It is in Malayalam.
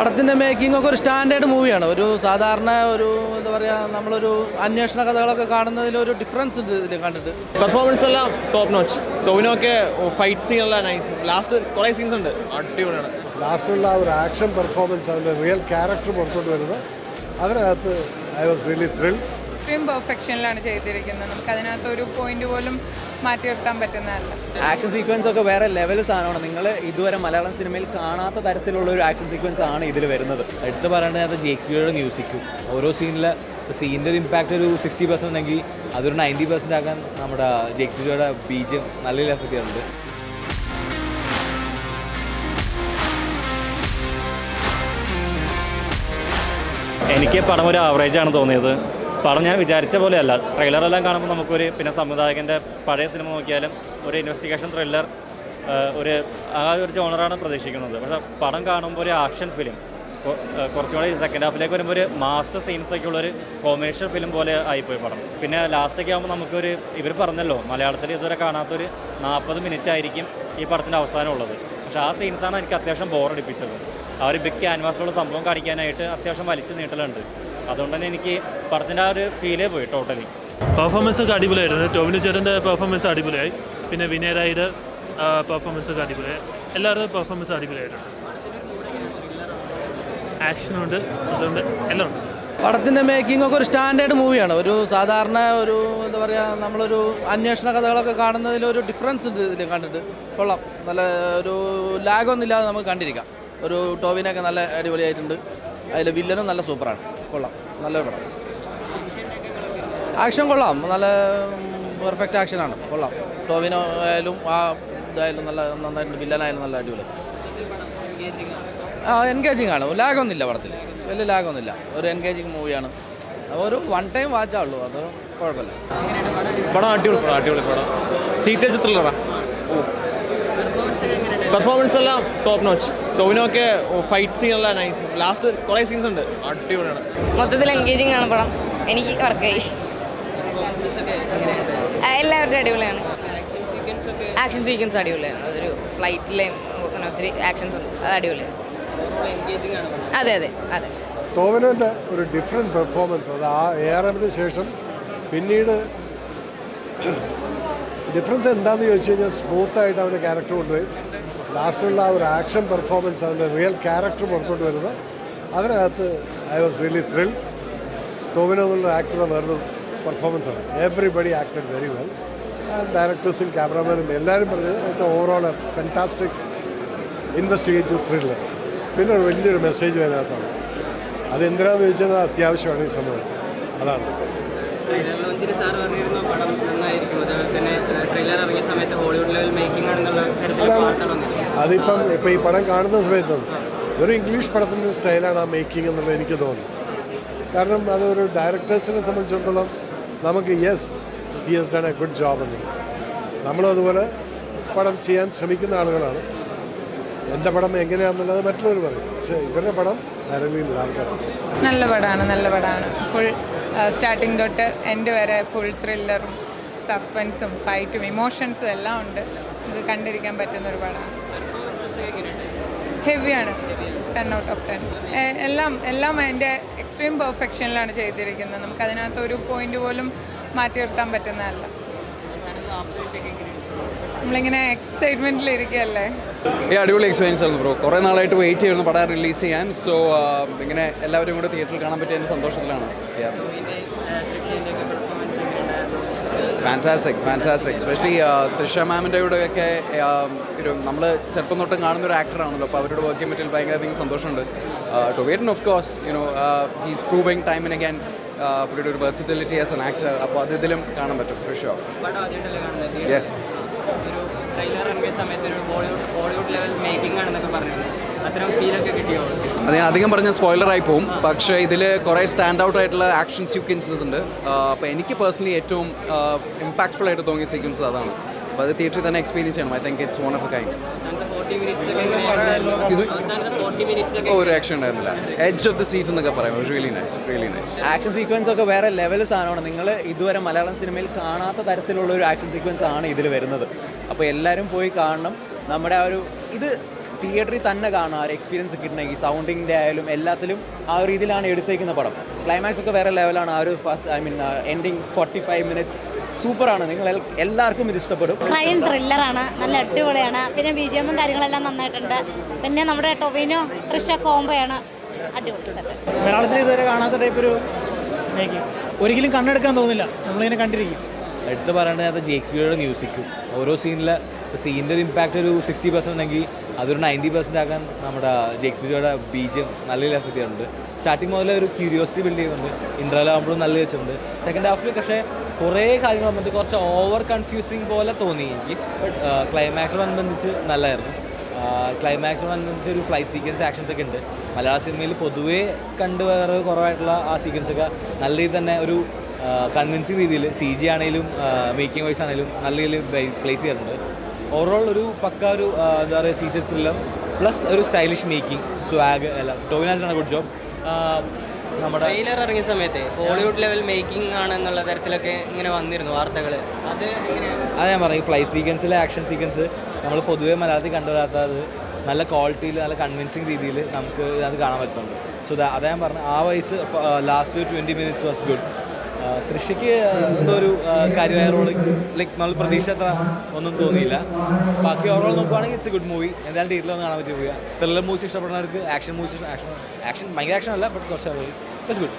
പടത്തിന്റെ മേക്കിംഗ് ഒക്കെ ഒരു സ്റ്റാൻഡേർഡ് മൂവിയാണ് ഒരു സാധാരണ ഒരു എന്താ പറയുക നമ്മളൊരു അന്വേഷണ കഥകളൊക്കെ കാണുന്നതിൽ ഒരു ഡിഫറൻസ് ഉണ്ട് ഇതിൽ കണ്ടിട്ട്. പെർഫോമൻസ് എല്ലാം ടോപ്പ് നോച്ച് ടോവിനൊക്കെ ഫൈറ്റ് സീൻ എല്ലാം നൈസ് ലാസ്റ്റ് കുറേ സീൻസ് ഉണ്ട്. അടിപൊളിയാണ്. ലാസ്റ്റുള്ള ആ ഒരു ആക്ഷൻ പെർഫോമൻസ് അതിന്റെ റിയൽ ക്യാരക്ടർ പുറത്തോട്ട് വരുന്നത്. അതിനകത്ത് I was really thrilled extreme പെർഫെക്ഷനിലാണ് ചെയ്തിരിക്കുന്നത്. നമുക്ക് അതിനകത്ത് ഒരു പോയിന്റ് പോലും മാറ്റി നിർത്താൻ പറ്റുന്നതല്ല. ആക്ഷൻ സീക്വൻസ് ഒക്കെ വേറെ ലെവൽ സാധനമാണ്. നിങ്ങൾ ഇതുവരെ മലയാളം സിനിമയിൽ കാണാത്ത തരത്തിലുള്ള ഒരു ആക്ഷൻ സീക്വൻസ് ആണ് ഇതിൽ വരുന്നത്. എടുത്ത് പറയേണ്ടത് ജേക്സ്പിയറുടെ മ്യൂസിക്കും ഓരോ സീനിലെ സീനിന്റെ ഒരു ഇമ്പാക്റ്റ് ഒരു സിക്സ്റ്റി പെർസെന്റ് ഉണ്ടെങ്കിൽ അതൊരു നയന്റി പെർസെന്റ് ആക്കാൻ നമ്മുടെ ജേക്സ്പിയറുടെ ബീജം നല്ല രീതിയിൽ എഫക്റ്റ് ചെയ്യുന്നുണ്ട്. എനിക്ക് പടം ഒരു ആവറേജാണ് ആണ് തോന്നിയത്. പടം ഞാൻ വിചാരിച്ച പോലെയല്ല. ട്രെയിലറെല്ലാം കാണുമ്പോൾ നമുക്കൊരു പിന്നെ സംവിധായകന്റെ പഴയ സിനിമ നോക്കിയാലും ഒരു ഇൻവെസ്റ്റിഗേഷൻ ത്രില്ലർ ഒരു ആ ഒരു ജോണറാണ് പ്രതീക്ഷിക്കുന്നത്. പക്ഷേ പടം കാണുമ്പോൾ ഒരു ആക്ഷൻ ഫിലിം കുറച്ചുകൂടി സെക്കൻഡ് ഹാഫിലേക്ക് വരുമ്പോൾ ഒരു മാസ് സീൻസൊക്കെ ഉള്ളൊരു കൊമേഴ്ഷ്യൽ ഫിലിം പോലെ ആയിപ്പോയി പടം. പിന്നെ ലാസ്റ്റൊക്കെ ആകുമ്പോൾ നമുക്കൊരു ഇവർ പറഞ്ഞല്ലോ മലയാളത്തിൽ ഇതുവരെ കാണാത്തൊരു നാൽപ്പത് മിനിറ്റ് ആയിരിക്കും ഈ പടത്തിന്റെ അവസാനം ഉള്ളത്. പക്ഷേ ആ സീൻസാണ് എനിക്ക് അത്യാവശ്യം ബോറടിപ്പിച്ചത് ആ ഒരു ബിഗ് ക്യാൻവാസുള്ള സംഭവം കാണിക്കാനായിട്ട് അത്യാവശ്യം വലിച്ചു നീട്ടലുണ്ട്. അതുകൊണ്ട് തന്നെ എനിക്ക് പടത്തിന്റെ ആ ഒരു ഫീലേ പോയി ടോട്ടലി പെർഫോമൻസ് ഒക്കെ അടിപൊളിയായിരുന്നു ടോമിനു ചേട്ടന്റെ പെർഫോമൻസ് അടിപൊളിയായി. പിന്നെ വിനയരായുടെ പെർഫോമൻസ് ഒക്കെ അടിപൊളിയായി. എല്ലാവരുടെയും പെർഫോമൻസ് അടിപൊളിയായിട്ടുണ്ട്. ആക്ഷനുണ്ട് അതുകൊണ്ട് എല്ലാം ഉണ്ട് പടത്തിന്റെ മേക്കിംഗ് ഒക്കെ ഒരു സ്റ്റാൻഡേർഡ് മൂവിയാണ് ഒരു സാധാരണ ഒരു എന്താ പറയുക നമ്മളൊരു അന്വേഷണ കഥകളൊക്കെ കാണുന്നതിൽ ഒരു ഡിഫറൻസ് ഉണ്ട് ഇതിൽ കണ്ടിട്ട്. കൊള്ളാം. നല്ല ഒരു ലാഗൊന്നും ഇല്ലാതെ നമുക്ക് കണ്ടിരിക്കാം. ഒരു ടോവിനൊക്കെ നല്ല അടിപൊളിയായിട്ടുണ്ട്. അതിൽ വില്ലനും നല്ല സൂപ്പറാണ് കൊള്ളാം. നല്ലൊരു പടം. ആക്ഷൻ കൊള്ളാം. നല്ല പെർഫെക്റ്റ് ആക്ഷനാണ് കൊള്ളാം. ടോവിനോ ആയാലും ആ ഇതായാലും നല്ല നന്നായിട്ടുണ്ട് വില്ലനായാലും നല്ല അടിപൊളി. ആ എൻഗേജിങ് ആണ്. ലാഗൊന്നുമില്ല പടത്തിൽ. വലിയ ലാഗൊന്നുമില്ല. ഒരു എൻഗേജിങ് മൂവിയാണ് ഒരു വൺ ടൈം വാച്ചാ ഉള്ളൂ. അത് കുഴപ്പമില്ല. പടം അടിപൊളി പടം അടിപൊളി പടം. സീറ്റേജ് വെച്ച് ത്രില്ലറാ പെർഫോമൻസ് എല്ലാം ടോപ്പ് നോച്ച് ടോവിനൊക്കെ ഫൈറ്റ് സീൻ എല്ലാം നൈസ് ലാസ്റ്റ് കുറേ സീൻസ് ഉണ്ട്. അടിപൊളിയാണ്. മൊത്തത്തിൽ എൻഗേജിങ് ആണ് പടം. എനിക്ക് വർക്കായി എല്ലാവരുടെ അടിപൊളിയാണ്. ആക്ഷൻ സീക്വൻസ് അടിപൊളിയാണ്. അതൊരു ഫ്ലൈറ്റിലെയും അങ്ങനെ ഒത്തിരി ആക്ഷൻസ് ഉണ്ട്. അത് അടിപൊളിയാണ്. അതെ അതെ അതെ. ടോവിനോന്റെ ഒരു ഡിഫറെന്റ് പെർഫോമൻസ് അത് ആ ഏറെ ശേഷം പിന്നീട് ഡിഫറൻസ് എന്താണെന്ന് ചോദിച്ചു കഴിഞ്ഞാൽ സ്മൂത്തായിട്ട് അവന്റെ ക്യാരക്ടർ കൊണ്ടുപോയി. ലാസ്റ്റുള്ള ആ ഒരു ആക്ഷൻ പെർഫോമൻസ് അവന്റെ റിയൽ ക്യാരക്ടർ പുറത്തോട്ട് വരുന്നത്. അതിനകത്ത് I was really thrilled Tovino എന്നുള്ള ആക്ടറുടെ വേറൊരു പെർഫോമൻസ് ആണ്. എവറിബഡി ആക്ടഡ് വെരി വെൽ ഡയറക്ടേഴ്സും ക്യാമറാമാനും എല്ലാവരും പറഞ്ഞത് വെച്ചാൽ overall a fantastic investigative thriller പിന്നെ ഒരു വലിയൊരു മെസ്സേജ് അതിനകത്താണ്. അതെന്തിനാന്ന് ചോദിച്ചാൽ അത്യാവശ്യമാണ് ഈ സമയത്ത് അതാണ്. ട്രെയിലർ നന്നായിരിക്കും. ട്രെയിലർ ഇറങ്ങിയ സമയത്ത് ഹോളിവുഡ് ലെവൽ മേക്കിംഗ് ആണെന്നുള്ള തരത്തിലുള്ള വാർത്തകൾ വന്നിരുന്നു അതിപ്പം ഇപ്പം ഈ പടം കാണുന്ന സമയത്ത് ഒരു ഇംഗ്ലീഷ് പടത്തിന്റെ സ്റ്റൈലാണ് ആ മേക്കിംഗ് എന്നുള്ളത് എനിക്ക് തോന്നുന്നു. കാരണം അതൊരു ഡയറക്ടേഴ്സിനെ സംബന്ധിച്ചിടത്തോളം നമുക്ക് yes he has done a good job എന്ന്. നമ്മളും അതുപോലെ പടം ചെയ്യാൻ ശ്രമിക്കുന്ന ആളുകളാണ്. എന്റെ പടം എങ്ങനെയാണെന്നുള്ളത് മറ്റുള്ളവർ പറയും. പക്ഷേ ഇവരുടെ പടം നല്ല പടമാണ് നല്ല പടമാണ്. ഫുൾ സ്റ്റാർട്ടിങ് തൊട്ട് എൻഡ് വരെ ഫുൾ ത്രില്ലറും സസ്പെൻസും ഫൈറ്റും ഇമോഷൻസും എല്ലാം ഉണ്ട്. നമുക്ക് കണ്ടിരിക്കാൻ പറ്റുന്ന ഒരു പടമാണ്. ഹെവിയാണ്. ടെൻ ഔട്ട് ഓഫ് ടെൻ എല്ലാം എല്ലാം അതിന്റെ എക്സ്ട്രീം പെർഫെക്ഷനിലാണ് ചെയ്തിരിക്കുന്നത്. നമുക്ക് അതിനകത്ത് ഒരു പോയിന്റ് പോലും മാറ്റി നിർത്താൻ പറ്റുന്നതല്ല. നമ്മളിങ്ങനെ എക്സൈറ്റ്മെന്റിലിരിക്കുകയല്ലേ ഈ അടിപൊളി എക്സ്പീരിയൻസ് ആയിരുന്നു ബ്രോ കുറേ നാളായിട്ട് വെയിറ്റ് ചെയ്യുന്നു പടം റിലീസ് ചെയ്യാൻ. സോ ഇങ്ങനെ എല്ലാവരും കൂടെ തിയേറ്ററിൽ കാണാൻ പറ്റിയ സന്തോഷത്തിലാണ്. ഫാന്റാസ്റ്റിക് ഫാന്റാസ്റ്റിക് എസ്പെഷ്യലി തൃഷ മാമിന്റെ കൂടെയൊക്കെ ഒരു നമ്മൾ ചെറുപ്പം തൊട്ടും കാണുന്ന ഒരു ആക്ടറാണല്ലോ അപ്പോൾ അവരോട് വർക്ക് ചെയ്യാൻ പറ്റിയാൽ ഭയങ്കര അധികം സന്തോഷമുണ്ട്. To wait of course you know he's proving ടൈമിന് അഗാൻ പുള്ളിയുടെ ഒരു വെർസിറ്റിലിറ്റി ആസ് എൻ ആക്ടർ അപ്പോൾ അത് ഇതിലും കാണാൻ പറ്റും ഫോർ ഷോ പടം ആദ്യമായിട്ടല്ലേ കാണുന്നത്? ഒരു ട്രെയിലർ ഒരു ബോളിവുഡ് ബോളിവുഡ് ലെവൽ മേക്കിംഗ് ആണെന്നൊക്കെ കിട്ടിയോ അത് ഞാൻ അധികം പറഞ്ഞ സ്പോയിലറായി പോകും പക്ഷേ ഇതിൽ കുറേ സ്റ്റാൻഡ് ഔട്ട് ആയിട്ടുള്ള ആക്ഷൻ സീക്വൻസസ് ഉണ്ട്. അപ്പോൾ എനിക്ക് പേഴ്സണലി ഏറ്റവും ഇമ്പാക്ട്ഫുൾ ആയിട്ട് തോന്നിയ സീക്വൻസ് അതാണ്. അപ്പോൾ അത് തിയേറ്ററിൽ തന്നെ എക്സ്പീരിയൻസ് ചെയ്യണം. I think it's one of a kind ഒരു ആക്ഷൻ ഉണ്ടായിരുന്നില്ല. എഡ്ജ് ഓഫ് ദി സീറ്റ് എന്നൊക്കെ പറയാം. Really nice really nice action sequence ഒക്കെ വേറെ ലെവൽ സാധനമാണ്. നിങ്ങൾ ഇതുവരെ മലയാളം സിനിമയിൽ കാണാത്ത തരത്തിലുള്ള ഒരു ആക്ഷൻ സീക്വൻസ് ആണ് ഇതിൽ വരുന്നത്. അപ്പോൾ എല്ലാവരും പോയി കാണണം. നമ്മുടെ ആ ഒരു ഇത് തിയേറ്ററിൽ തന്നെ കാണാം ആ ഒരു എക്സ്പീരിയൻസ് കിട്ടണമെങ്കിൽ സൗണ്ടിന്റെ ആയാലും എല്ലാത്തിലും ആ ഒരു രീതിയിലാണ് എടുത്തേക്കുന്ന പടം. ക്ലൈമാക്സ് ഒക്കെ വേറെ ലെവലാണ് ആ ഒരു first I mean ending forty five minutes സൂപ്പറാണ്. നിങ്ങൾ എല്ലാവർക്കും ഇത് ഇഷ്ടപ്പെടും. ക്രൈം ത്രില്ലറാണ് നല്ല അടിപൊളിയാണ്. പിന്നെ ബി ജി എമ്മും കാര്യങ്ങളെല്ലാം നന്നായിട്ടുണ്ട്. പിന്നെ നമ്മുടെ ടൊവിനോ തൃഷ കോംബോയാണ് അടിപൊളി സെറ്റ് മലയാളത്തിൽ ഇതുവരെ കാണാത്ത ടൈപ്പ് ഒരു മേക്കിംഗ് ഒരിക്കലും കണ്ണെടുക്കാൻ തോന്നില്ല. നമ്മളിങ്ങനെ കണ്ടിരിക്കും. എടുത്ത് പറയേണ്ടത് ജെ എക്സ് പിയുടെ മ്യൂസിക്കും ഓരോ സീനിലെ സീനിന്റെ ഒരു ഇമ്പാക്റ്റ് ഒരു സിക്സ്റ്റി പെർസെന്റ് ഉണ്ടെങ്കിൽ അതൊരു നയന്റി പെർസെന്റ് ആക്കാൻ നമ്മുടെ ജേക്സ് ബിയുടെ ബീജം നല്ല രീതിയിൽ എഫക്റ്റ് ചെയ്യുന്നുണ്ട് സ്റ്റാർട്ടിങ് മുതലേ ഒരു ക്യൂരിയോസിറ്റി ബിൽഡ് ചെയ്യുന്നുണ്ട്. ഇന്റർവൽ ആകുമ്പോഴും നല്ല വെച്ചിട്ടുണ്ട്. സെക്കൻഡ് ഹാഫിൽ പക്ഷേ കുറേ കാര്യങ്ങൾ വന്നിട്ട് കുറച്ച് ഓവർ കൺഫ്യൂസിങ് പോലെ തോന്നി എനിക്ക്. ബട്ട് ക്ലൈമാക്സിനോടനുബന്ധിച്ച് നല്ലതായിരുന്നു ക്ലൈമാക്സിനോടനുബന്ധിച്ച് ഒരു ഫ്ലൈറ്റ് സീക്വൻസ് ആക്ഷൻസ് ഒക്കെ ഉണ്ട്. മലയാള സിനിമയിൽ പൊതുവേ കണ്ടു വേറെ കുറവായിട്ടുള്ള ആ സീക്വൻസ് ഒക്കെ നല്ല രീതിയിൽ തന്നെ ഒരു കൺവിൻസിങ് രീതിയിൽ സി ജി ആണെങ്കിലും മേക്കിംഗ് വൈസ് ആണെങ്കിലും നല്ല രീതിയിൽ പ്ലേസ് ചെയ്തിട്ടുണ്ട്. ഓവറോൾ ഒരു പക്ക ഒരു എന്താ പറയുക സീരിയസ് ത്രില്ലർ പ്ലസ് ഒരു സ്റ്റൈലിഷ് മേക്കിംഗ് സ്വാഗ് എല്ലാം. ടോവിനാസിനാണ് ഗുഡ് ജോബ് നമ്മുടെ ട്രെയിലർ ഇറങ്ങിയ സമയത്ത് ഹോളിവുഡ് ലെവൽ മേക്കിംഗ് ആണ് എന്നുള്ള തരത്തിലൊക്കെ ഇങ്ങനെ വന്നിരുന്നു വാർത്തകൾ അത് അത് ഞാൻ പറയും ഫ്ലൈ സീക്വൻസിലെ ആക്ഷൻ സീക്വൻസ് നമ്മൾ പൊതുവേ മലയാളത്തിൽ കണ്ടുവരാത്തത് നല്ല ക്വാളിറ്റിയിൽ നല്ല കൺവിൻസിങ് രീതിയിൽ നമുക്ക് ഇതിനകത്ത് കാണാൻ പറ്റുന്നുണ്ട്. സോ അതാ ഞാൻ പറഞ്ഞത് ആ വയസ്സ് last twenty minutes was good കൃഷിക്ക് എന്തോ ഒരു കാര്യമായ റോൾ ലൈക്ക് നമ്മൾ അത്ര ഒന്നും തോന്നിയില്ല. ബാക്കി ഓവറോൾ നോക്കുവാണെങ്കിൽ ഇറ്റ്സ് ഗുഡ് മൂവി എന്തായാലും തിയേറ്ററിൽ ഒന്ന് കാണാൻ പറ്റിയ മൂവിയാണ് ത്രില്ലർ മൂവീസ് ഇഷ്ടപ്പെടുന്നവർക്ക് ആക്ഷൻ മൂവീസ് ആക്ഷൻ ആക്ഷൻ ഭയങ്കര ആക്ഷൻ അല്ല ബട്ട് കുറച്ച് ഗുഡ്